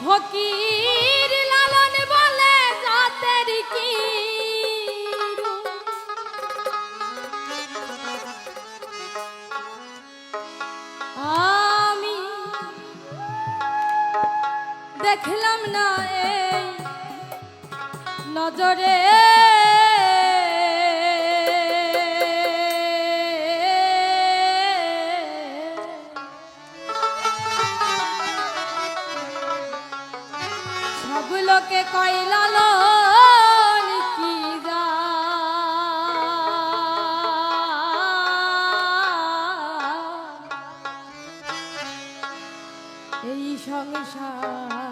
ফকির লালন বলে জাতের কি? আমি দেখলাম না এই নজরে এই সংসার